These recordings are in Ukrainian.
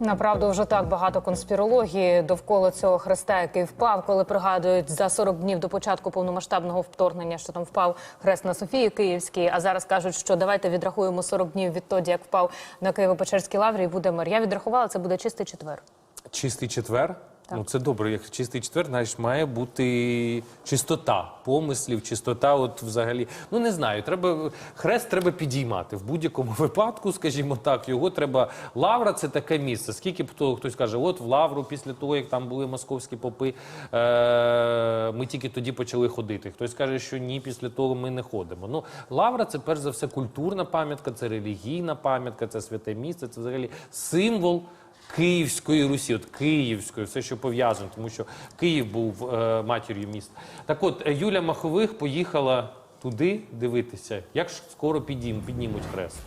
Направду вже так багато конспірології довкола цього хреста, який впав, коли пригадують за 40 днів до початку повномасштабного вторгнення, що там впав хрест на Софії Київській. А зараз кажуть, що давайте відрахуємо 40 днів відтоді, як впав на Києво-Печерській лаврі, і буде мир. Я відрахувала, це буде чистий четвер. Чистий четвер. Ну це добре. Як чистий четвер, значить, має бути чистота помислів, чистота. От взагалі, ну не знаю. Треба хрест треба підіймати в будь-якому випадку, скажімо так. Його треба. Лавра це таке місце. Скільки б то хтось каже, от в Лавру, після того як там були московські попи, е- ми тільки тоді почали ходити. Хтось каже, що ні, після того ми не ходимо. Ну, Лавра це перш за все культурна пам'ятка, це релігійна пам'ятка, це святе місце, це взагалі символ. Київської Русі, от Київської, все, що пов'язано, тому що Київ був е, матір'ю міста. Так от, е, Юля Махових поїхала туди дивитися, як скоро підім піднімуть хрест.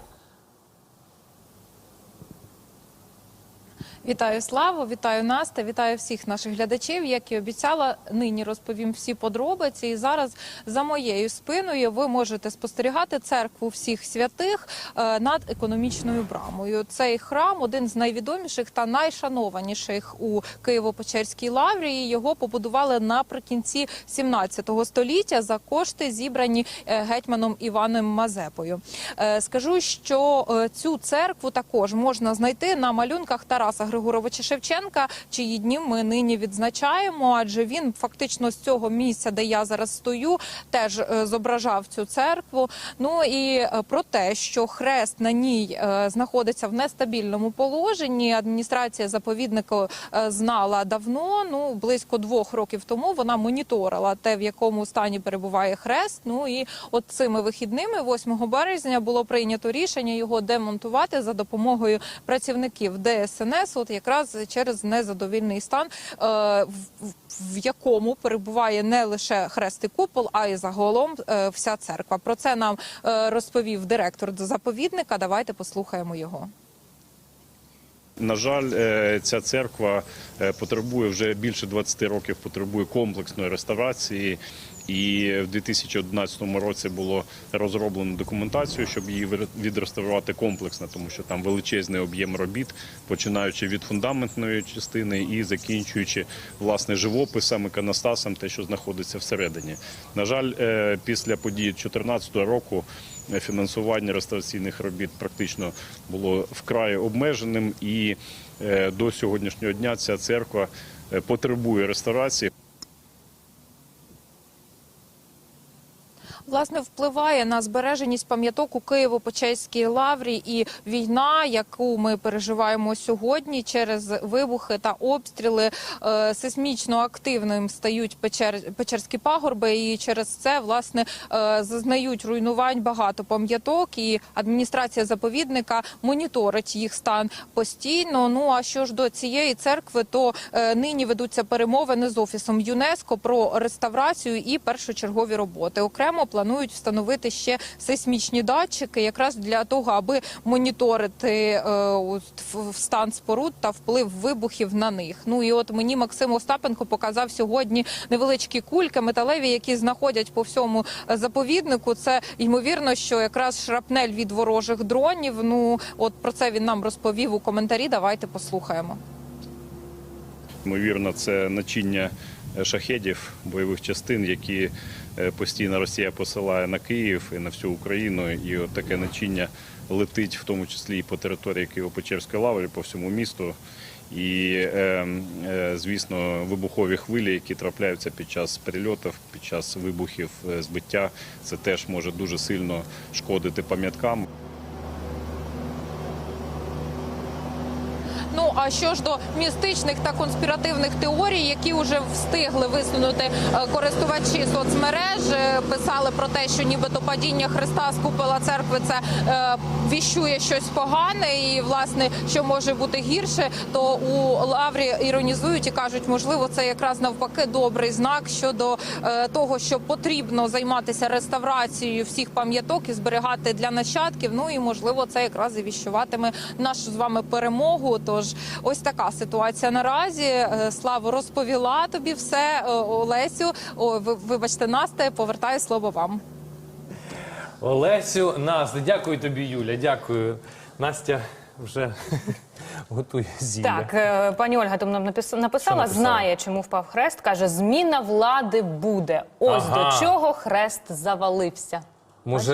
Вітаю Славу, вітаю Настя, вітаю всіх наших глядачів. Як і обіцяла, нині розповім всі подробиці. І зараз за моєю спиною ви можете спостерігати церкву всіх святих е, над економічною брамою. Цей храм один з найвідоміших та найшанованіших у Києво-Печерській лаврі. Його побудували наприкінці 17 століття за кошти, зібрані е, гетьманом Іваном Мазепою. Е, Скажу, що цю церкву також можна знайти на малюнках Тараса Григоровича Шевченка, чиї дні ми нині відзначаємо, адже він фактично з цього місця, де я зараз стою, теж е, зображав цю церкву. Ну і е, про те, що хрест на ній е, знаходиться в нестабільному положенні. Адміністрація заповідника знала давно. Ну близько двох років тому вона моніторила те, в якому стані перебуває хрест. Ну і от цими вихідними, 8 березня, було прийнято рішення його демонтувати за допомогою працівників ДСНС. От якраз через незадовільний стан, е, в, якому перебуває не лише хрест і купол, а й загалом е, вся церква. Про це нам е, розповів директор заповідника. Давайте послухаємо його. На жаль, ця церква потребує вже більше 20 років потребує комплексної реставрації. І в 2011 році було розроблено документацію, щоб її відреставрувати комплексно, тому що там величезний об'єм робіт, починаючи від фундаментної частини і закінчуючи власне живописом, іконостасом, те, що знаходиться всередині. На жаль, е, після подій 2014 року е, фінансування реставраційних робіт практично було вкрай обмеженим, і е, до сьогоднішнього дня ця церква потребує реставрації. Власне, впливає на збереженість пам'яток у Києво-Печерській лаврі і війна, яку ми переживаємо сьогодні через вибухи та обстріли. Е, Сейсмічно активним стають Печер... Печерські пагорби, і через це власне е, зазнають руйнувань багато пам'яток. І адміністрація заповідника моніторить їх стан постійно. Ну а що ж до цієї церкви, то е, нині ведуться перемовини з офісом ЮНЕСКО про реставрацію і першочергові роботи. Окремо планують встановити ще сейсмічні датчики, якраз для того, аби моніторити е, стан споруд та вплив вибухів на них. Ну і от мені Максим Остапенко показав сьогодні невеличкі кульки металеві, які знаходять по всьому е, заповіднику. Це ймовірно, що якраз шрапнель від ворожих дронів. Ну от про це він нам розповів у коментарі. Давайте послухаємо. Ймовірно, це начиння шахедів бойових частин, які е, постійно Росія посилає на Київ і на всю Україну. І от таке начиння летить, в тому числі і по території Києво-Печерської лаври, по всьому місту. І, е, е, звісно, вибухові хвилі, які трапляються під час перельотів, під час вибухів, збиття, це теж може дуже сильно шкодити пам'яткам. Ну а що ж до містичних та конспіративних теорій, які вже встигли висунути е, користувачі соцмереж, е, писали про те, що нібито падіння Христа з купола церкви це е, віщує щось погане, і власне що може бути гірше, то у лаврі іронізують і кажуть, можливо, це якраз навпаки добрий знак щодо е, того, що потрібно займатися реставрацією всіх пам'яток і зберігати для нащадків. Ну і можливо, це якраз і віщуватиме нашу з вами перемогу. Тож ось така ситуація наразі. Е, Слава розповіла тобі все, Е, Олесю. О, вибачте, Насте, повертаю слово вам. Олесю, Настя, дякую тобі, Юля. Дякую. Настя вже готує зілля. Так, е, пані Ольга там нам напис- написала, написала? знає, чому впав хрест. каже, зміна влади буде. Ось Ага. до чого хрест завалився. Може,